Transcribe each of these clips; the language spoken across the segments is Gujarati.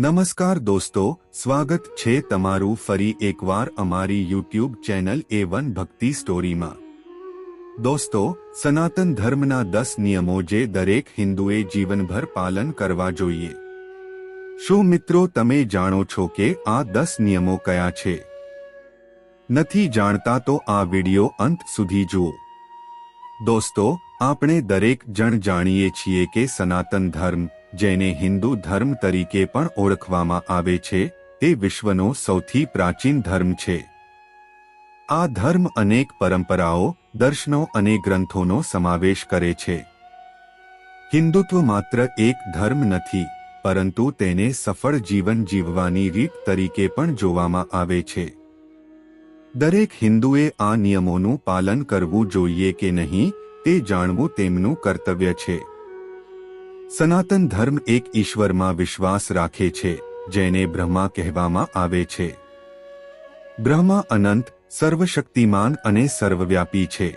નમસ્કાર દોસ્તો, સ્વાગત છે તમારું ફરી એકવાર અમારી યુટ્યુબ ચેનલ એ વન ભક્તિ સ્ટોરીમાં. દોસ્તો, સનાતન ધર્મના દસ નિયમો જે દરેક હિન્દુએ જીવનભર પાલન કરવા જોઈએ. શું મિત્રો તમે જાણો છો કે આ દસ નિયમો કયા છે? નથી જાણતા તો આ વિડિયો અંત સુધી જુઓ. દોસ્તો, આપણે દરેક જણ જાણીએ છીએ કે સનાતન ધર્મ જેને હિન્દુ ધર્મ તરીકે પણ ઓળખવામાં આવે છે, તે વિશ્વનો સૌથી પ્રાચીન ધર્મ છે. આ ધર્મ અનેક પરંપરાઓ, દર્શનો અને ગ્રંથોનો સમાવેશ કરે છે. હિન્દુત્વ માત્ર એક ધર્મ નથી, પરંતુ તેને સફળ જીવન જીવવાની રીત તરીકે પણ જોવામાં આવે છે. દરેક હિન્દુએ આ નિયમોનું પાલન કરવું જોઈએ કે નહીં, તે જાણવું તેમનું કર્તવ્ય છે. સનાતન ધર્મ એક ઈશ્વરમાં વિશ્વાસ રાખે છે, જેને બ્રહ્મા કહેવામાં આવે છે. બ્રહ્મા અનંત, સર્વશક્તિમાન અને સર્વવ્યાપી છે.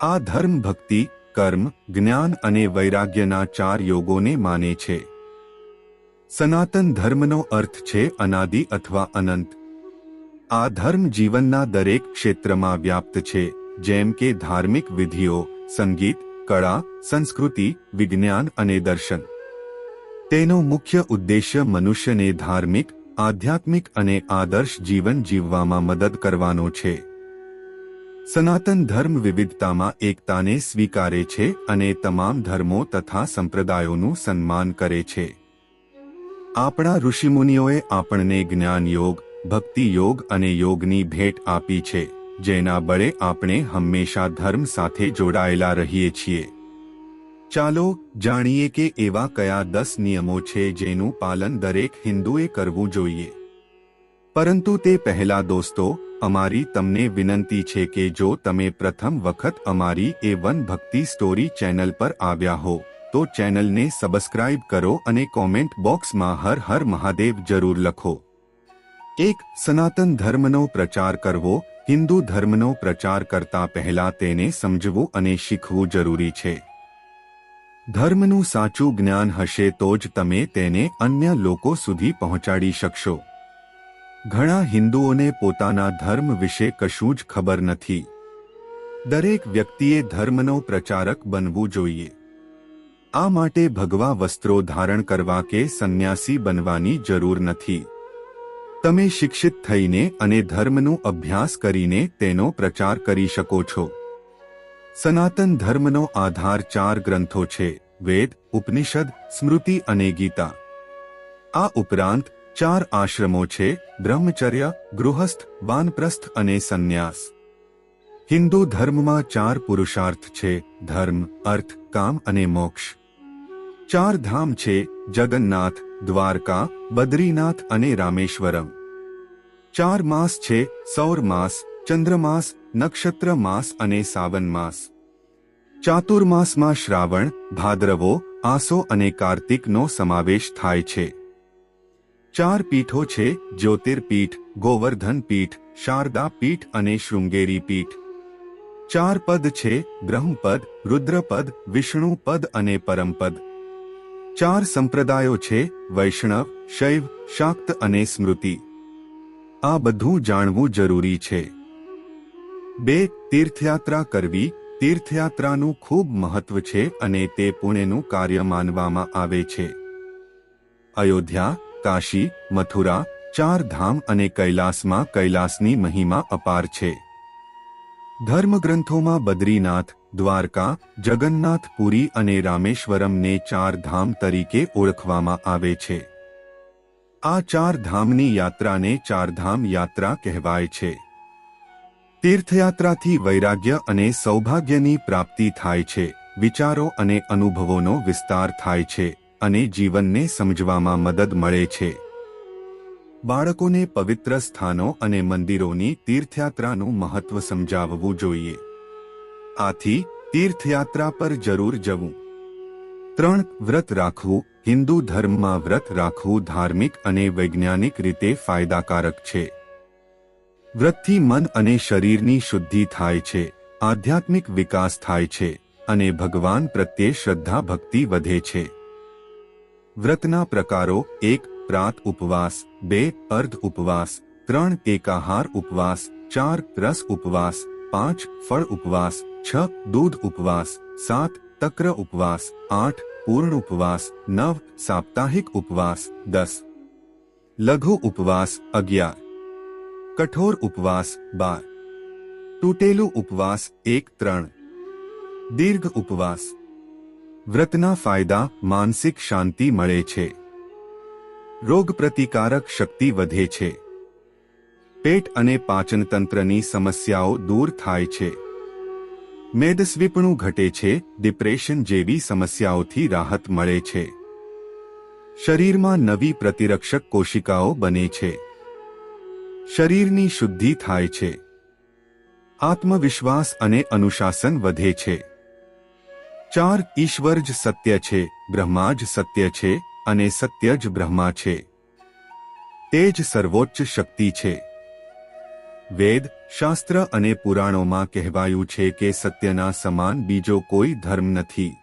આ ધર્મ ભક્તિ, કર્મ, જ્ઞાન અને વૈરાગ્યના ચાર યોગોને માને છે. સનાતન ધર્મનો અર્થ છે અનાદિ અથવા અનંત. આ ધર્મ જીવનના દરેક ક્ષેત્રમાં વ્યાપ્ત છે, જેમ કે ધાર્મિક વિધિઓ, સંગીત કળા, સંસ્કૃતિ, વિજ્ઞાન અને દર્શન. તેનો મુખ્ય ઉદ્દેશ્ય મનુષ્યને ધાર્મિક, આધ્યાત્મિક અને આદર્શ જીવન જીવવામાં મદદ કરવાનો છે. સનાતન ધર્મ વિવિધતામાં એકતાને સ્વીકારે છે અને તમામ ધર્મો તથા સંપ્રદાયોનું સન્માન કરે છે. આપણા ઋષિમુનિઓએ આપણને જ્ઞાન યોગ, ભક્તિ યોગ અને યોગની ભેટ આપી છે. જેના બળે આપણે હંમેશા ધર્મ સાથે જોડાયેલા રહીએ છીએ. ચાલો જાણીએ કે એવા કયા દસ નિયમો છે જેનું પાલન દરેક હિન્દુએ કરવું જોઈએ. પરંતુ તે પહેલા દોસ્તો, અમારી તમને વિનંતી છે કે જો તમે પ્રથમ વખત અમારી A one Bhakti story channel પર આવ્યા હો, તો ચેનલને સબસ્ક્રાઇબ કરો અને કોમેન્ટ બોક્સમાં હર હર મહાદેવ જરૂર લખો. એક સનાતન ધર્મનો પ્રચાર કરવો હિન્દુ ધર્મનો પ્રચાર કરતા પહેલા તેને સમજવું અને શીખવું જરૂરી છે. ધર્મનું સાચું જ્ઞાન હશે તો જ તમે તેને અન્ય લોકો સુધી પહોંચાડી શકશો. ઘણા હિન્દુઓને પોતાના ધર્મ વિશે કશું જ ખબર નથી. દરેક વ્યક્તિએ ધર્મનો પ્રચારક બનવું જોઈએ. આ માટે ભગવા વસ્ત્રો ધારણ કરવા કે સંન્યાસી બનવાની જરૂર નથી. તમે શિક્ષિત થઈને અને ધર્મનું અભ્યાસ કરીને તેનો પ્રચાર કરી શકો છો. સનાતન ધર્મનો આધાર ચાર ગ્રંથો છે, વેદ, ઉપનિષદ, સ્મૃતિ અને ગીતા. આ ઉપરાંત ચાર આશ્રમો છે, બ્રહ્મચર્ય, ગૃહસ્થ, વાનપ્રસ્થ અને સંન્યાસ. હિન્દુ ધર્મમાં ચાર પુરુષાર્થ છે, ધર્મ, અર્થ, કામ અને મોક્ષ. ચાર ધામ છે જગન્નાથ, દ્વારકા, બદ્રીનાથ અને રામેશ્વરમ. ચાર માસ છે સૌર માસ ચંદ્રમાસ નક્ષત્ર માસ અને સાવન માસ. ચાતુર્માસમાં શ્રાવણ, ભાદ્રવો, આસો અને કાર્તિકનો સમાવેશ થાય છે. ચાર પીઠો છે જ્યોતિર્પીઠ, ગોવર્ધન પીઠ, શારદા પીઠ અને શૃંગેરી પીઠ. ચાર પદ છે બ્રહ્મપદ, રુદ્રપદ, વિષ્ણુપદ અને પરમપદ. ચાર સંપ્રદાયો છે, વૈષ્ણવ, શૈવ, શાક્ત અને સ્મૃતિ. આ બધું જાણવું જરૂરી છે. બે, તીર્થયાત્રા કરવી. તીર્થયાત્રાનું ખૂબ મહત્વ છે અને તે પુણ્યનું કાર્ય માનવામાં આવે છે. અયોધ્યા, કાશી, મથુરા ચાર ધામ અને કૈલાસમાં કૈલાસની મહિમા અપાર છે. ધર્મગ્રંથોમાં બદ્રીનાથ દ્વારકા, જગન્નાથપુરી અને રામેશ્વરમને ચાર ધામ તરીકે ઓળખવામાં આવે છે. આ ચાર ધામની યાત્રાને ચારધામ યાત્રા કહેવાય છે. તીર્થયાત્રાથી વૈરાગ્ય અને સૌભાગ્યની પ્રાપ્તિ થાય છે, વિચારો અને અનુભવોનો વિસ્તાર થાય છે અને જીવનને સમજવામાં મદદ મળે છે. બાળકોને પવિત્ર સ્થાનો અને મંદિરોની તીર્થયાત્રાનું મહત્વ સમજાવવું જોઈએ. આથી તીર્થયાત્રા પર જરૂર જવું. ત્રણ, વ્રત રાખવું. હિન્દુ ધર્મમાં વ્રત રાખવું ધાર્મિક અને વૈજ્ઞાનિક રીતે ફાયદાકારક છે. વ્રતથી મન અને શરીરની શુદ્ધિ થાય છે. આધ્યાત્મિક વિકાસ થાય છે અને ભગવાન પ્રત્યે શ્રદ્ધા ભક્તિ વધે છે. વ્રતના પ્રકારો. એક, પ્રાત ઉપવાસ. બે, અર્ધ ઉપવાસ. ત્રણ, એકાહાર ઉપવાસ. ચાર, રસ ઉપવાસ. પાંચ, ફળ ઉપવાસ. છ, દૂધ ઉપવાસ, સાત, તક્ર ઉપવાસ, આઠ, પૂર્ણ ઉપવાસ, નવ, સાપ્તાહિક ઉપવાસ, દસ. લઘુ ઉપવાસ, અગિયાર. કઠોર ઉપવાસ, બાર. તૂટેલું ઉપવાસ, એક, ત્રણ. દીર્ઘ ઉપવાસ. વ્રતના ફાયદા, માનસિક શાંતિ મળે છે. રોગ પ્રતિકારક શક્તિ વધે છે. પેટ અને પાચનતંત્રની સમસ્યાઓ દૂર થાય છે. મેદસ્વીપણું ઘટે છે, ડિપ્રેશન જેવી સમસ્યાઓથી રાહત મળે છે. શરીરમાં નવી પ્રતિરક્ષક કોશિકાઓ બને છે. શરીરની શુદ્ધિ થાય છે. આત્મવિશ્વાસ અને અનુશાસન વધે છે. ચાર ઈશ્વર જ સત્ય છે, બ્રહ્મા જ સત્ય છે અને સત્ય જ બ્રહ્મા છે. તે જ સર્વોચ્ચ શક્તિ છે. વેદ શાસ્ત્ર અને પુરાણોમાં કહેવાયું છે કે સત્યના સમાન બીજો કોઈ ધર્મ નથી.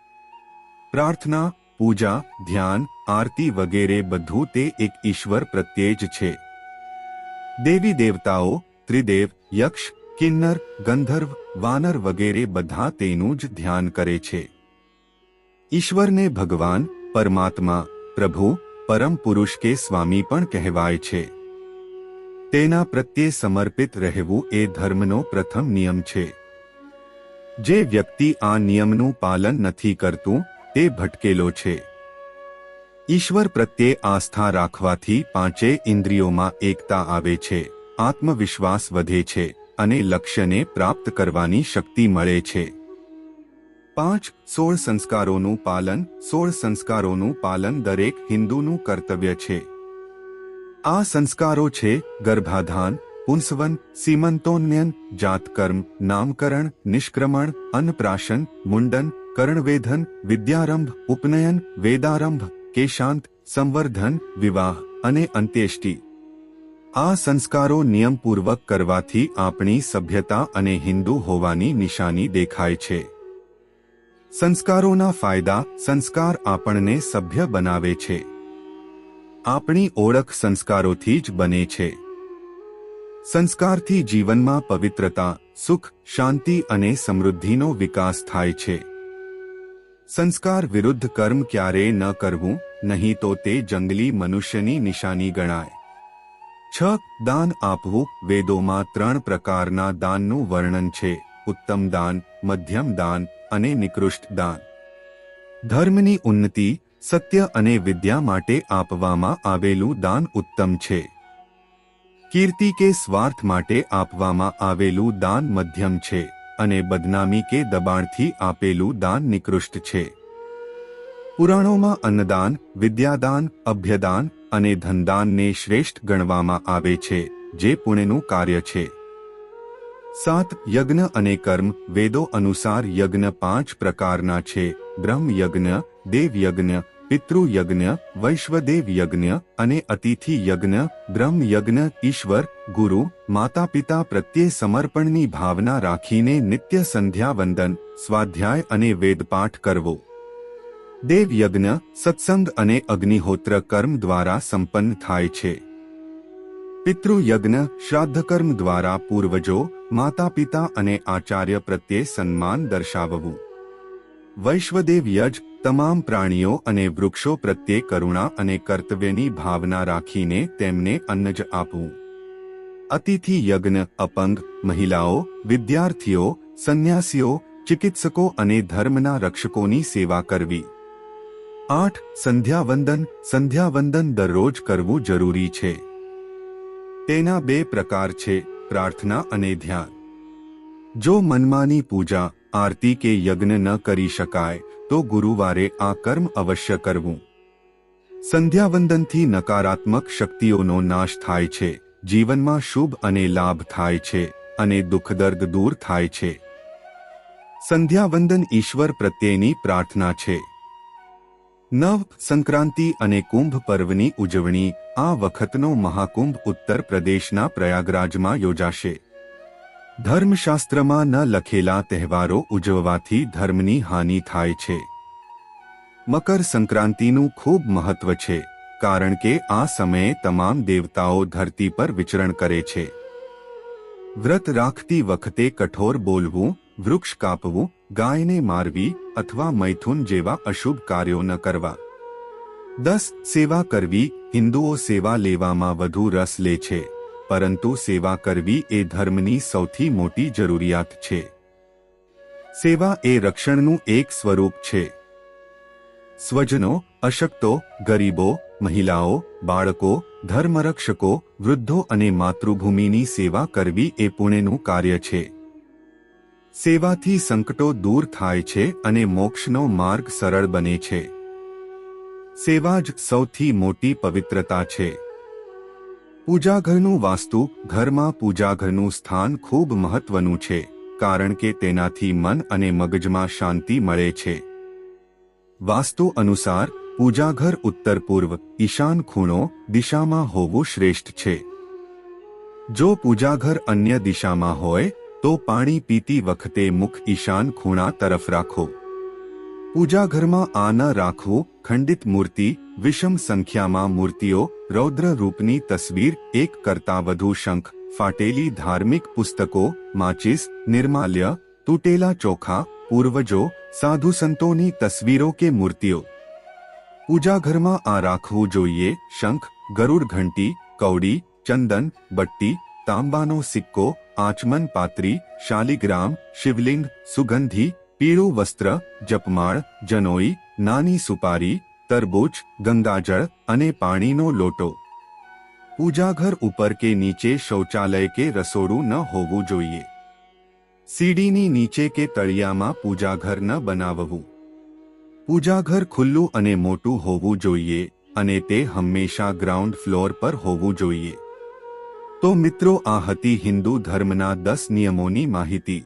પ્રાર્થના, પૂજા, ધ્યાન, આરતી વગેરે બધું તે એક ઈશ્વર પ્રત્યે જ છે. દેવી દેવતાઓ, ત્રિદેવ, યક્ષ, કિન્નર, ગંધર્વ, વાનર વગેરે બધા તેનું જ ધ્યાન કરે છે. ઈશ્વરને ભગવાન, પરમાત્મા, પ્રભુ, પરમ પુરુષ કે સ્વામી પણ કહેવાય છે. તેના પ્રત્યે સમર્પિત રહેવું એ ધર્મનો પ્રથમ નિયમ છે. જે વ્યક્તિ આ નિયમનું પાલન નથી કરતું, તે ભટકેલો છે. ઈશ્વર પ્રત્યે આસ્થા રાખવાથી પાંચે ઇન્દ્રિયોમાં એકતા આવે છે, આત્મવિશ્વાસ વધે છે, અને લક્ષ્યને પ્રાપ્ત કરવાની શક્તિ મળે છે. પાંચ, સોળ સંસ્કારોનું પાલન, સોળ સંસ્કારોનું પાલન દરેક હિન્દુનું કર્તવ્ય છે. આ સંસ્કારો છે ગર્ભાધાન, પુંસવન, સીમંતોન્યન, જાતકર્મ, નામકરણ, નિષ્ક્રમણ, અન્નપ્રાશન, મુંડન, કર્ણવેધન, વિદ્યારંભ, ઉપનયન, વેદારંભ, કેશાંત, સંવર્ધન, વિવાહ અને અંત્યેષ્ટિ. આ સંસ્કારો નિયમપૂર્વક કરવાથી આપણી સભ્યતા અને હિન્દુ હોવાની નિશાની દેખાય છે. સંસ્કારોના ફાયદા, સંસ્કાર આપણને સભ્ય બનાવે છે. આપણી ઓળખ સંસ્કારોથી જ બને છે. સંસ્કારથી જીવનમાં પવિત્રતા, સુખ, શાંતિ અને સમૃદ્ધિનો વિકાસ થાય છે. સંસ્કાર વિરુદ્ધ કર્મ ક્યારેય ન કરવું, નહીં તો તે જંગલી મનુષ્યની નિશાની ગણાય. છ દાન આપવું વેદોમાં ત્રણ પ્રકારના દાનનું વર્ણન છે. ઉત્તમ દાન, મધ્યમ દાન અને નિકૃષ્ટ દાન. ધર્મની ઉન્નતિ સત્ય અને વિદ્યા માટે આપવામાં આવેલું દાન ઉત્તમ છે. કીર્તિ કે સ્વાર્થ માટે આપવામાં આવેલું દાન મધ્યમ છે અને બદનામી કે દબાણથી આપેલું દાન નિકૃષ્ટ છે. પુરાણોમાં અન્નદાન, વિદ્યાદાન, અભ્યદાન અને ધનદાનને શ્રેષ્ઠ ગણવામાં આવે છે, જે પુણ્યનું કાર્ય છે. સાત યજ્ઞ અને કર્મ વેદો અનુસાર યજ્ઞ પાંચ પ્રકારના છે બ્રહ્મ યજ્ઞ દેવ યજ્ઞ પિતૃયજ્ઞ વૈશ્વદેવ યજ્ઞ અને અતિથિ યજ્ઞ બ્રહ્મ યજ્ઞ ઈશ્વર, ગુરુ માતા પિતા પ્રત્યે સમર્પણની ભાવના રાખીને નિત્ય સંધ્યા વંદન સ્વાધ્યાય અને વેદપાઠ કરવો. દેવયજ્ઞ, સત્સંગ અને અગ્નિહોત્ર કર્મ દ્વારા સંપન્ન થાય છે. પિતૃયજ્ઞ, શ્રાદ્ધકર્મ દ્વારા પૂર્વજો માતા પિતા અને આચાર્ય પ્રત્યે સન્માન દર્શાવવું. વૈશ્વદેવ યજ તમામ પ્રાણીઓ અને વૃક્ષો પ્રત્યે કરુણા અને કર્તવ્યની ભાવના રાખીને તેમને અન્નજ આપવું. અતિથિ યજ્ઞ, અપંગ, મહિલાઓ, વિદ્યાર્થીઓ, સંન્યાસીઓ, ચિકિત્સકો અને ધર્મના રક્ષકોની સેવા કરવી. આઠ, સંધ્યાવંદન. સંધ્યાવંદન દરરોજ કરવું જરૂરી છે. તેના બે પ્રકાર છે, પ્રાર્થના અને ધ્યાન. જો મનમાની પૂજા, આરતી કે યજ્ઞ ન કરી શકાય તો ગુરુવારે આ કર્મ અવશ્ય કરવું. સંધ્યાવંદનથી નકારાત્મક શક્તિઓનો નાશ થાય છે. જીવનમાં શુભ અને લાભ થાય છે અને દુઃખદર્દ દૂર થાય છે. સંધ્યાવંદન ઈશ્વર પ્રત્યેની પ્રાર્થના છે. નવ, સંક્રાંતિ અને કુંભ પર્વની ઉજવણી આ વખતનો મહાકુંભ ઉત્તર પ્રદેશના પ્રયાગરાજમાં યોજાશે. ધર્મશાસ્ત્રમાં ન લખેલા તહેવારો ઉજવવાથી ધર્મની હાનિ થાય છે. મકર સંક્રાંતિનું ખૂબ મહત્વ છે, કારણ કે આ સમયે તમામ દેવતાઓ ધરતી પર વિચરણ કરે છે. વ્રત રાખતી વખતે કઠોર બોલવું, વૃક્ષ કાપવું, ગાયને મારવી અથવા મૈથુન જેવા અશુભ કાર્યો ન કરવા. દસ સેવા કરવી, હિન્દુઓ સેવા લેવામાં વધુ રસ લે છે. પરંતુ સેવા કરવી એ ધર્મની સૌથી મોટી જરૂરિયાત છે. સેવા એ રક્ષણનું એક સ્વરૂપ છે. સ્વજનો, અશક્તો, ગરીબો, મહિલાઓ, બાળકો, ધર્મરક્ષકો, વૃદ્ધો અને માતૃભૂમિની સેવા કરવી એ પુણ્યનું કાર્ય છે. સેવાથી સંકટો દૂર થાય છે અને મોક્ષનો માર્ગ સરળ બને છે. સેવા જ સૌથી મોટી પવિત્રતા છે. પૂજાઘરનું વાસ્તુ ઘરમાં પૂજાઘરનું સ્થાન ખૂબ મહત્વનું છે, કારણ કે તેનાથી મન અને મગજમાં શાંતિ મળે છે. વાસ્તુ અનુસાર, પૂજાઘર ઉત્તર પૂર્વ, ઈશાન ખૂણો દિશામાં હોવું શ્રેષ્ઠ છે. જો પૂજાઘર અન્ય દિશામાં હોય, તો પાણી પીતી વખતે મુખ ઈશાન ખૂણા તરફ રાખો. પૂજાઘરમાં આ ન રાખવું, ખંડિત મૂર્તિ, વિષમ સંખ્યામાં મૂર્તિઓ રૌદ્ર રૂપની તસવીર, એક કરતાં વધુ શંખ, ફાટેલી ધાર્મિક પુસ્તકો, માચિસ, નિર્માલ્ય, તૂટેલા ચોખા, પૂર્વજો, સાધુ સંતોની તસવીરો કે મૂર્તિઓ. પૂજાઘરમાં આ રાખવું જોઈએ, શંખ, ગરુડ ઘંટી કૌડી ચંદન, બટ્ટી, તાંબાનો સિક્કો, આચમન પાત્રી, શાલિગ્રામ, શિવલિંગ, સુગંધી, પીળું વસ્ત્ર, જપમાળ, જનોઈ, નાની સુપારી તરબૂચ, ગંગાજળ અને પાણીનો લોટો. પૂજાઘર ઉપર કે નીચે શૌચાલય કે રસોડું ન હોવું જોઈએ. સીડીની નીચે કે તળિયામાં પૂજાઘર ન બનાવવું. પૂજાઘર ખુલ્લું અને મોટું હોવું જોઈએ અને તે હંમેશા ગ્રાઉન્ડ ફ્લોર પર હોવું જોઈએ. તો મિત્રો, આ હતી હિન્દુ ધર્મના દસ નિયમોની માહિતી.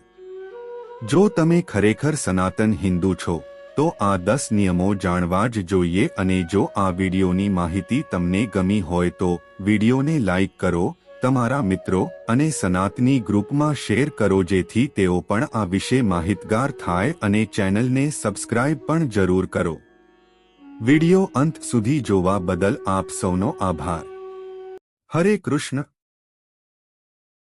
જો તમે ખરેખર સનાતન હિન્દુ છો તો આ દસ નિયમો જાણવા જ જોઈએ અને જો આ વિડીયોની માહિતી તમને ગમી હોય તો વિડીયોને લાઇક કરો, તમારા મિત્રો અને સનાતની ગ્રુપમાં શેર કરો જેથી તેઓ પણ આ વિશે માહિતગાર થાય અને ચેનલને સબસ્ક્રાઇબ પણ જરૂર કરો. વીડિયો અંત સુધી જોવા બદલ આપ સૌનો આભાર. હરે કૃષ્ણ.